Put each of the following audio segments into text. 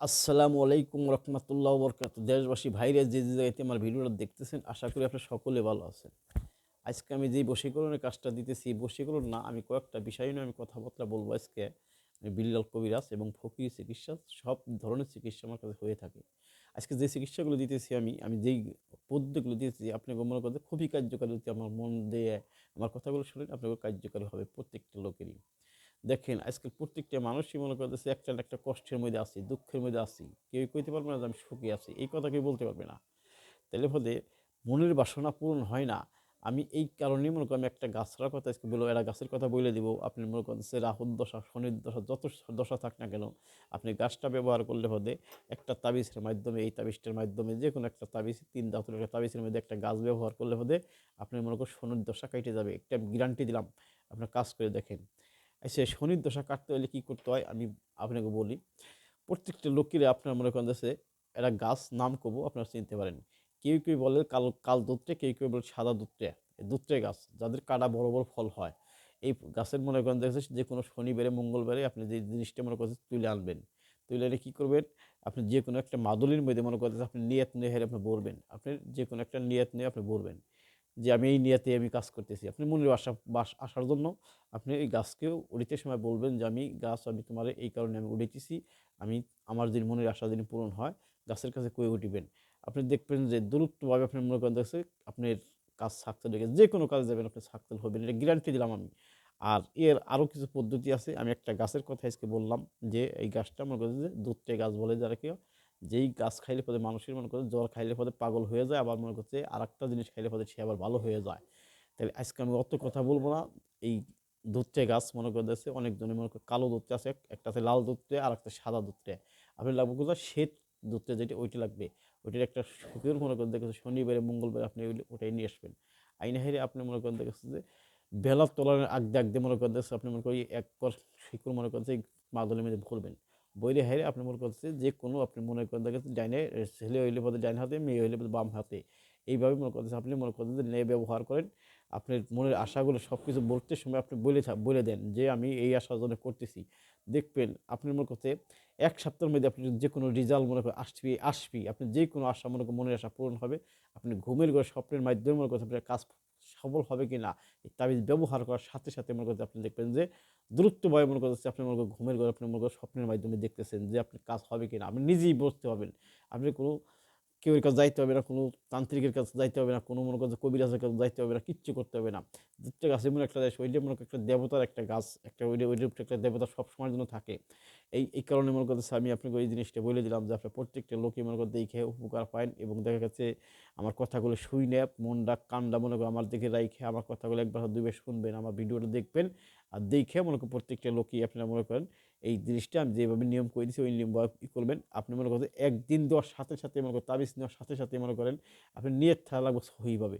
আসসালামু আলাইকুম রহমতুল্লাহ বরকাত। দেশবাসী, ভাইরে যে যে জায়গাতে আমার ভিডিওটা দেখতেছেন, আশা করি আপনারা সকলে ভালো আছেন। আজকে আমি যেই বশীকরণের কাজটা দিতেছি, এই বশীকরণ না, আমি কয়েকটা বিষয় নিয়ে আমি কথাবার্তা বলব আজকে। আমি বিল্লাল কবিরাজ এবং ফকির চিকিৎসা, সব ধরনের চিকিৎসা আমার কাছে হয়ে থাকে। আজকে যে চিকিৎসাগুলো দিতেছি আমি আমি যেই পদ্ধতিগুলো দিতেছি আপনাকে মনে করতে খুবই কার্যকারী আমার মন দিয়ে আমার কথাগুলো শুনেন আপনাকে কার্যকারী হবে প্রত্যেকটা লোকেরই। দেখেন আজকাল প্রত্যেকটা মানুষই মনে করতেছে একটা একটা কষ্টের মধ্যে আছি, দুঃখের মধ্যে আছি। কেউ কইতে পারবে না যে আমি সুখী আছি। এই কথা কেউ বলতে পারবে না। তাহলে ফলে মনের বাসনা পূরণ হয় না। আমি এই কারণেই মনে করি আমি একটা গাছটার কথা আজকে বলব এরা গাছের কথা বলে দিব। আপনি মনে করতেছে রাহুল দশা, শনির দশা, যত দশা থাক না কেন, আপনি গাছটা ব্যবহার করলে হতে একটা তাবিজের মাধ্যমে, এই তাবিজটার মাধ্যমে যে কোনো একটা তাবিজ, তিন দাঁতের একটা তাবিজের মধ্যে একটা গাছ ব্যবহার করলে হতে আপনি মনে করেন শনির দশা কেটে যাবে। একটা গ্যারান্টি দিলাম। আপনার কাজ করে দেখেন। সে শনির দশা কাটতে হলে কী করতে হয়? আমি আপনাকে বলি, প্রত্যেকটা লোকেরা আপনার মনে করেন যে একটা গাছ নাম কবু আপনারা চিনতে পারেন। কেউ কেউ বলে কাল কাল দুধটে, কেউ কেউ বলে সাদা দুধটে। দুধটে গাছ, যাদের কাটা বড় বড় ফল হয়। এই গাছের মনে করেন দেখছে যে কোনো শনিবারে, মঙ্গলবারে আপনি যে জিনিসটা মনে করছেন তুলে আনবেন। তুলে এনে কী করবেন? আপনি যে কোনো একটা মাদুলির মধ্যে মনে করতেছে আপনি নিয়ত নিয়ে হেরে আপনি বলবেন। আপনি যে কোনো একটা নিয়ত নিয়ে আপনি বলবেন। যে আমি এই নিয়াতে আমি কাজ করতেছি। আপনি মনের আশা বাস আসার জন্য আপনি এই গাছকেও উড়িতে সময় বলবেন যে, আমি গাছ আমি তোমার এই কারণে আমি উড়িতেছি, আমি আমার যদি মনের আশা যদি পূরণ হয়, গাছের কাছে কয়ে উঠিবেন? আপনি দেখবেন যে দূরত্বভাবে আপনি মনে করেন দেখছে আপনার কাজ সাকসেল হয়ে যে কোনো কাজে যাবেন, আপনি সাকসেল হবেন, এটা গ্যারান্টি দিলাম আমি। আর এর আরও কিছু পদ্ধতি আছে, আমি একটা গাছের কথা আজকে বললাম যে, এই গাছটা মনে করেন যে, দুধটে গাছ বলে যারা কেউ যেই গাছ খাইলে পরে মানুষের মনে করে জ্বর খাইলে পরে পাগল হয়ে যায়, আবার মনে করছে আর একটা জিনিস খাইলে পরে সে আবার ভালো হয়ে যায়। তাহলে আজকে আমি অত কথা বলব না। এই দুধটে গাছ মনে করে দিচ্ছে অনেকজনের মনে করে কালো দুধটে আছে, একটা আছে লাল দুধটে আর একটা সাদা দুধটে আপনি লাগবে কোথাও শ্বেত দুধটে যেটা, ওইটা লাগবে। ওইটার একটা শুকিয়ে মনে করে দেখেছে শনিবারে, মঙ্গলবারে আপনি ওটাই নিয়ে আসবেন। আইনা হেরে আপনি মনে করেন দেখেছে যে বেলার তোলার আগদে আগ দিয়ে মনে করেন আপনি মনে করি এক কর শিকড় মনে করছে মাদলের মধ্যে ভরবেন। বইরে হাইরে আপনি মনে করছে যে কোনো আপনি মনে করেন দেখেন ডাইনে ছেলে হইলে পথে ডাইন হাতে, মেয়ে হইলে পথে বাম হাতে। এইভাবে মনে করতেছে আপনি মনে করতেন নে ব্যবহার করেন। আপনার মনের আশাগুলো সব কিছু বলতে সময় আপনি বলে বলে দেন যে আমি এই আশার জন্য করতেছি। দেখবেন আপনি মনে করতে এক সপ্তাহের মধ্যে আপনি যে কোনো রেজাল্ট মনে করেন আসবি আসবি আপনি যে কোনো আশা মনে করেন মনের আশা পূরণ হবে। আপনি ঘুমের ঘরে স্বপ্নের মাধ্যমে মনে করতে আপনার কাজ সফল হবে কি না এই তাবিজ ব্যবহার করার সাথে সাথে মনে করছে আপনি দেখবেন যে দ্রুতভাবে মনে করতেছে আপনি মনে করেন ঘুমের ঘরে আপনি মনে করেন স্বপ্নের মাধ্যমে দেখতেছেন যে আপনি কাজ হবে কি না আপনি নিজেই বুঝতে পারবেন। আপনি কোনো কেউ কাছে যাইতে হবে না, কোনো তান্ত্রিকের কাছে যাইতে হবে না, কোনো মনে করছে কবিরাজের কাছে যাইতে হবে না, কিচ্ছু করতে হবে না। দুটা গাছ এমন একটা দেশ ওইটা মনে একটা দেবতার একটা গাছ, একটা ওইটা ওইটা একটা দেবতা সবসময়ের জন্য থাকে। এই এই কারণে মনে করতেছে আমি আপনাকে ওই জিনিসটা বলে দিলাম যে আপনার প্রত্যেকটা লোকে মনে করতে দেখে উপকার পান এবং দেখা গেছে আমার কথাগুলো শুই নেপ মনটা কান্ডা মনে করে আমার দিকে রাইখে আমার কথাগুলো একবার দুইবার শুনবেন, আমার ভিডিওটা দেখবেন আর দেখে মনে করেন প্রত্যেকটা লোকই আপনারা মনে করেন এই জিনিসটা আমি যেভাবে নিয়ম করে দিচ্ছি ওই নিয়ম ই করবেন। আপনি মনে করেন একদিন দেওয়ার সাথে সাথে মনে করেন, তাবিজ নেওয়ার সাথে সাথে মনে করেন, আপনি নিয়ত থাকা লাগবে সহিভাবে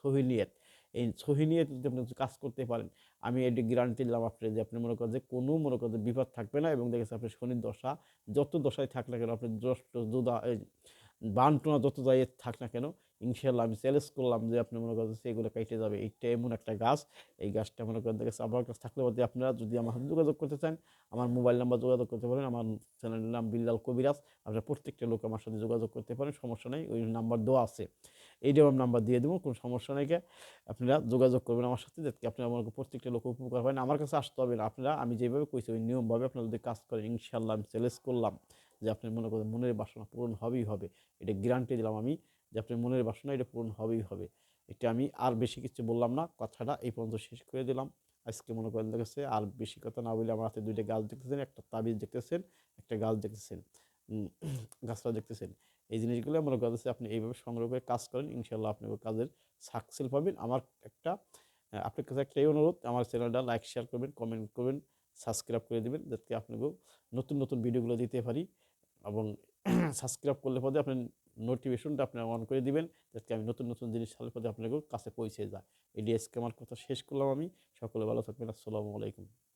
সহি নিয়ত। এই সহি নিয়ে যদি আপনি কাজ করতে পারেন, আমি এটি গ্যারান্টি দিলাম আপনি যে আপনি মনে করেন যে কোনো মনে করেন বিপদ থাকবে না এবং দেখেছে আপনি শনির দশা, যত দশায় থাক না কেন, আপনি যোদা বানটোনা যত যাই থাক না কেন ইনশাল্লাহ আমি চ্যালেঞ্জ করলাম যে আপনি মনে করেন সেগুলো কেটে যাবে। এইটা এমন একটা গাছ, এই গাছটা মনে করেন দেখেছে আমার কাছে থাকলে বলতে আপনারা যদি আমার সাথে যোগাযোগ করতে চান, আমার মোবাইল নাম্বার যোগাযোগ করতে পারেন, আমার চ্যানেলের নাম বিল্লাল কবিরাজ, আপনারা প্রত্যেকটা লোক আমার সাথে যোগাযোগ করতে পারেন, সমস্যা নেই, ওই নাম্বার দেওয়া আছে। এইটাও আমি নাম্বার দিয়ে দেবো, কোনো সমস্যা নেই আপনারা যোগাযোগ করবেন আমার সাথে, যাতে আপনারা আমার প্রত্যেকটা লোক উপকার পাবেন। আমার কাছে আসতে হবে না, আপনারা আমি যেভাবে কইছি ওই নিয়মভাবে আপনারা যদি কাজ করেন ইনশাল্লাহ আমি চ্যালেঞ্জ করলাম, যে আপনি মনে করেন মনের বাসনা পূরণ হবেই হবে। এটা গ্যারান্টি দিলাম আমি যে আপনার মনের বাসনা এটা পূরণ হবেই হবে। এটা আমি আর বেশি কিছু বললাম না, কথাটা এই পর্যন্ত শেষ করে দিলাম। আজকে মনে করেন দেখেছে, আর বেশি কথা না বলে আমার হাতে দুইটা গাছ দেখতেছেন, একটা তাবিজ দেখতেছেন, একটা গাছ দেখতেছেন গাছটা দেখতেছেন। এই জিনিসগুলো মনে করতেছে আপনি এইভাবে সংগ্রহ করে কাজ করেন ইনশাল্লাহ আপনি কাজের সাকসেস পাবেন। আমার একটা আপনার কাছে একটাই অনুরোধ, আমার চ্যানেলটা লাইক শেয়ার করবেন কমেন্ট করবেন সাবস্ক্রাইব করে দেবেন, যাতে আপনাকেও নতুন নতুন ভিডিওগুলো দিতে পারি এবং সাবস্ক্রাইব করলে পরে আপনার নোটিফিকেশনটা আপনারা অন করে দিবেন, যাতে আমি নতুন নতুন জিনিস সাথে সাথে আপনাদের কাছে পৌঁছে যায়। এই আজকে আমার কথা শেষ করলাম আমি। সকলে ভালো থাকবেন। আসসালামু আলাইকুম।